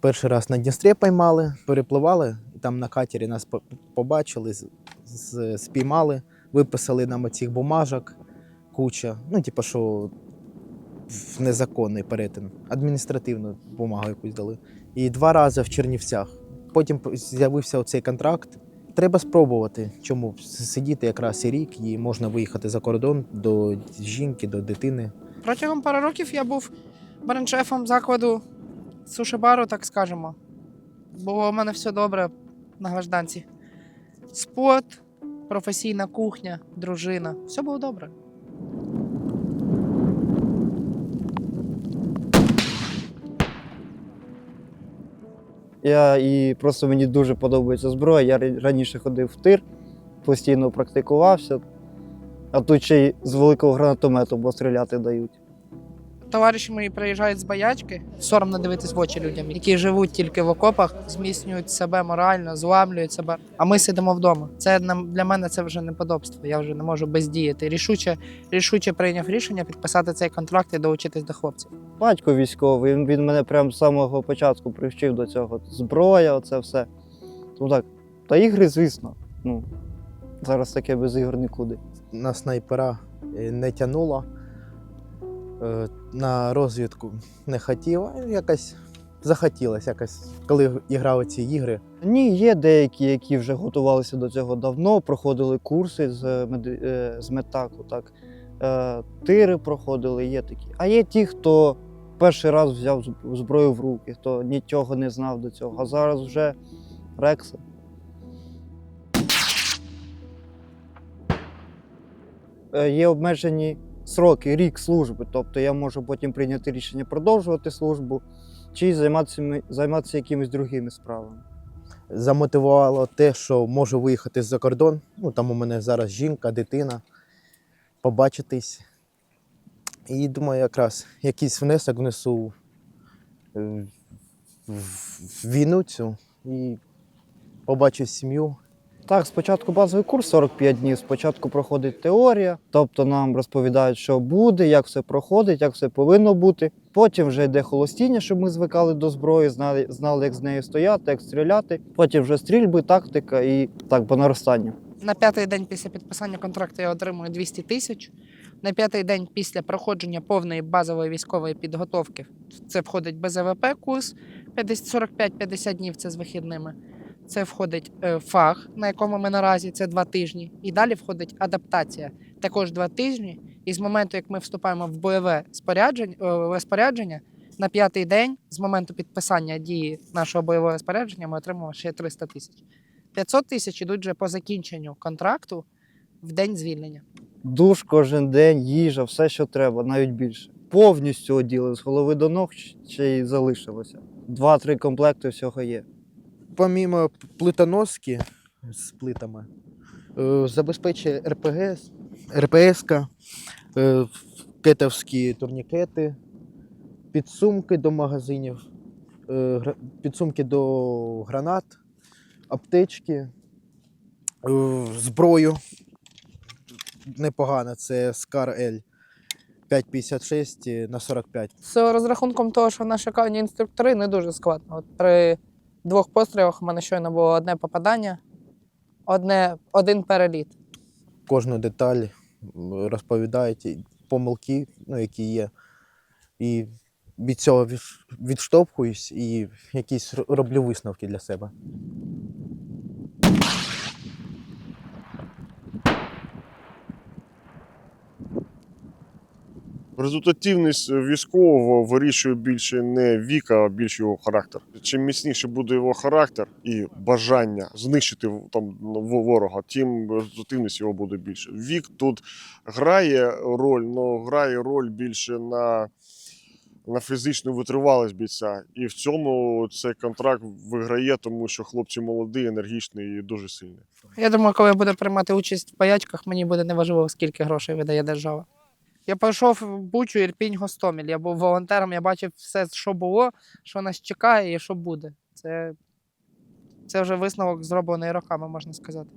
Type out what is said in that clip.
Перший раз на Дністрі поймали, перепливали, і там на катері нас побачили, спіймали, виписали нам оцих бумажок, куча. Ну, типу, що в незаконний перетин. Адміністративну бумагу якусь дали. І два рази в Чернівцях. Потім з'явився оцей контракт. Треба спробувати, чому сидіти якраз і рік, і можна виїхати за кордон до жінки, до дитини. Протягом пару років я був бареншефом закладу суші-бару, так скажемо. Було у мене все добре на гражданці. Спорт, професійна кухня, дружина. Все було добре. Я і просто мені дуже подобається зброя. Я раніше ходив в тир, постійно практикувався, а тут ще й з великого гранатомету, бо стріляти дають. Товариші мої приїжджають з боячки. Соромно дивитись в очі людям, які живуть тільки в окопах, зміцнюють себе морально, зламлюють себе. А ми сидимо вдома. Це нам- для мене це вже неподобство. Я вже не можу бездіяти. Рішуче, рішуче прийняв рішення підписати цей контракт і долучитись до хлопців. Батько військовий, він, він мене прямо з самого початку привчив до цього. Зброя, оце все. Тому так. Та ігри, звісно. Ну, зараз таке без ігор нікуди. на снайпера е, не тянуло. Е, На розвідку не хотів, а якось захотілося якось, коли грав ці ігри. Ні, є деякі, які вже готувалися до цього давно, проходили курси з, е, з метаку, так. Е, Тири проходили, є такі. А є ті, хто перший раз взяв зброю в руки, хто нічого не знав до цього. А зараз вже рекси. Є обмежені сроки, рік служби. Тобто я можу потім прийняти рішення продовжувати службу чи займатися, займатися якимись другими справами. Замотивувало те, що можу виїхати за кордон. Ну, там у мене зараз жінка, дитина, побачитись. І думаю, якраз якийсь внесок внесу в війну цю і побачу сім'ю. Так, спочатку базовий курс 45 днів. Спочатку проходить теорія, тобто нам розповідають, що буде, як все проходить, як все повинно бути. Потім вже йде холостіння, щоб ми звикали до зброї, знали, знали, як з нею стояти, як стріляти. Потім вже стрільби, тактика і так по наростанню. На п'ятий день після підписання контракту я отримую 200 тисяч. На п'ятий день після проходження повної базової військової підготовки це входить БЗВП курс 50 45-50 днів це з вихідними. Це входить е, фах, на якому ми наразі це два тижні. І далі входить адаптація, також два тижні. І з моменту, як ми вступаємо в бойове спорядження, е, спорядження, на п'ятий день, з моменту підписання дії нашого бойового спорядження, ми отримуємо ще 300 тисяч. 500 тисяч ідуть вже по закінченню контракту в день звільнення. Душ кожен день, їжа, все, що треба, навіть більше. Повністю оділи з голови до ног ще й залишилося. Два-три комплекти всього є. Помімо плитоноски з плитами, е, забезпечує РПГ, РПС, е, кетовські турнікети, підсумки до магазинів, е, підсумки до гранат, аптечки, зброю. Непогано, це Скар L 5,56 на 45. З розрахунком того, що наші шикарні інструктори не дуже складно. При двох пострілах у мене щойно було одне попадання, одне, один переліт. кожну деталь розповідають помилки, ну, які є. І від цього відш- відштовхуюсь і якісь роблю висновки для себе. Результативність військового вирішує більше не вік, а більше його характер. Чим міцніше буде його характер і бажання знищити там ворога, тим результативність його буде більше. Вік тут грає роль, але грає роль більше на, на фізичну витривалість бійця. І в цьому цей контракт виграє, тому що хлопці молоді, енергічні і дуже сильні. Я думаю, коли я буду приймати участь в боячках, мені буде неважливо, скільки грошей видає держава. Я пройшов Бучу, Ірпінь, Гостомель. Я був волонтером, я бачив все, що було, що нас чекає і що буде. Це, це вже висновок зроблений роками, можна сказати.